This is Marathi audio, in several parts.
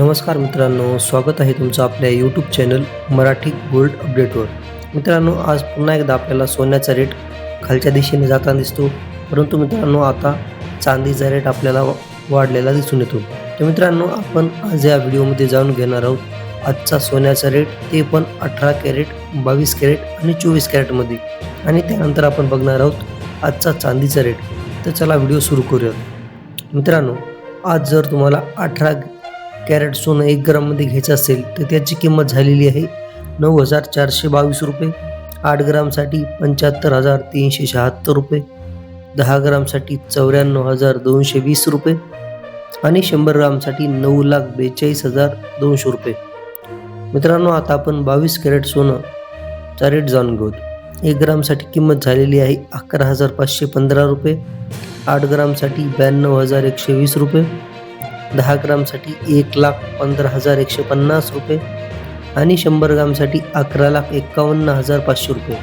नमस्कार मित्रांनो स्वागत आहे तुमचं आपल्या यूट्यूब चॅनल मराठी गोल्ड अपडेटवर मित्रांनो आज पुन्हा एकदा आपल्याला सोन्याचा रेट खालच्या दिशेने जाताना दिसतो. परंतु मित्रांनो आता चांदीचा रेट आपल्याला वाढलेला दिसून येतो. तर मित्रांनो आपण आज या व्हिडिओमध्ये जाणून घेणार आहोत आजचा सोन्याचा रेट ते पण अठरा कॅरेट बावीस कॅरेट आणि चोवीस कॅरेटमध्ये आणि त्यानंतर आपण बघणार आहोत आजचा चांदीचा रेट तर चला व्हिडिओ सुरू करूयात मित्रांनो आज जर तुम्हाला अठरा कॅरेट सोनं एक ग्राममध्ये घ्यायचं असेल तर त्याची किंमत झालेली आहे नऊ हजार चारशे बावीस रुपये. आठ ग्रामसाठी पंच्याहत्तर हजार तीनशे शहात्तर रुपये. दहा ग्रामसाठी चौऱ्याण्णव हजार दोनशे वीस रुपये आणि शंभर ग्रामसाठी नऊ लाख बेचाळीस हजार दोनशे रुपये. मित्रांनो आता आपण बावीस कॅरेट सोनं चा रेट जाणून घेऊत एक ग्रामसाठी किंमत झालेली आहे अकरा हजार पाचशे पंधरा रुपये. आठ ग्रामसाठी ब्याण्णव हजार एकशे वीस रुपये. दहा ग्रामसाठी एक लाख पंधरा हजार एकशे पन्नास रुपये आणि शंभर ग्रामसाठी अकरा लाख एक्कावन्न हजार पाचशे रुपये.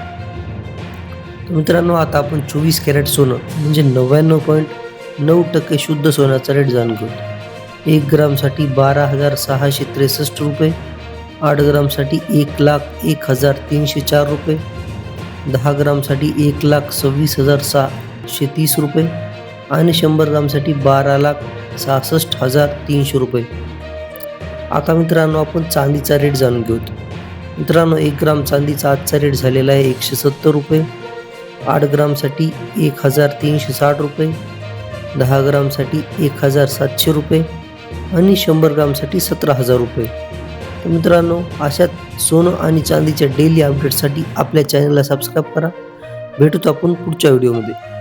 तर मित्रांनो आता आपण चोवीस कॅरेट सोनं म्हणजे नव्याण्णव पॉईंट नऊ टक्के शुद्ध सोन्याचा रेट जाणून घेऊ. एक ग्रामसाठी बारा हजार सहाशे त्रेसष्ट रुपये आठ ग्रामसाठी एक लाख एक हजार तीनशे चार रुपये दहा ग्रामसाठी एक लाख सव्वीस हजार सहाशे तीस रुपये आणि शंभर ग्रामसाठी बारा लाख सहासष्ट हजार तीनशे रुपये. आता मित्रांनो आपण चांदीचा रेट जाणून घेऊत. मित्रांनो एक ग्राम चांदीचा आजचा रेट झालेला आहे एकशे सत्तर रुपये. आठ ग्रामसाठी एक हजार तीनशे साठ रुपये. दहा ग्रामसाठी एक हजार सातशे रुपये आणि शंभर ग्रामसाठी सतरा हजार रुपये. तर मित्रांनो अशा सोनं आणि चांदीच्या डेली अपडेटसाठी आपल्या चॅनलला सबस्क्राईब करा. भेटूत आपण पुढच्या व्हिडिओमध्ये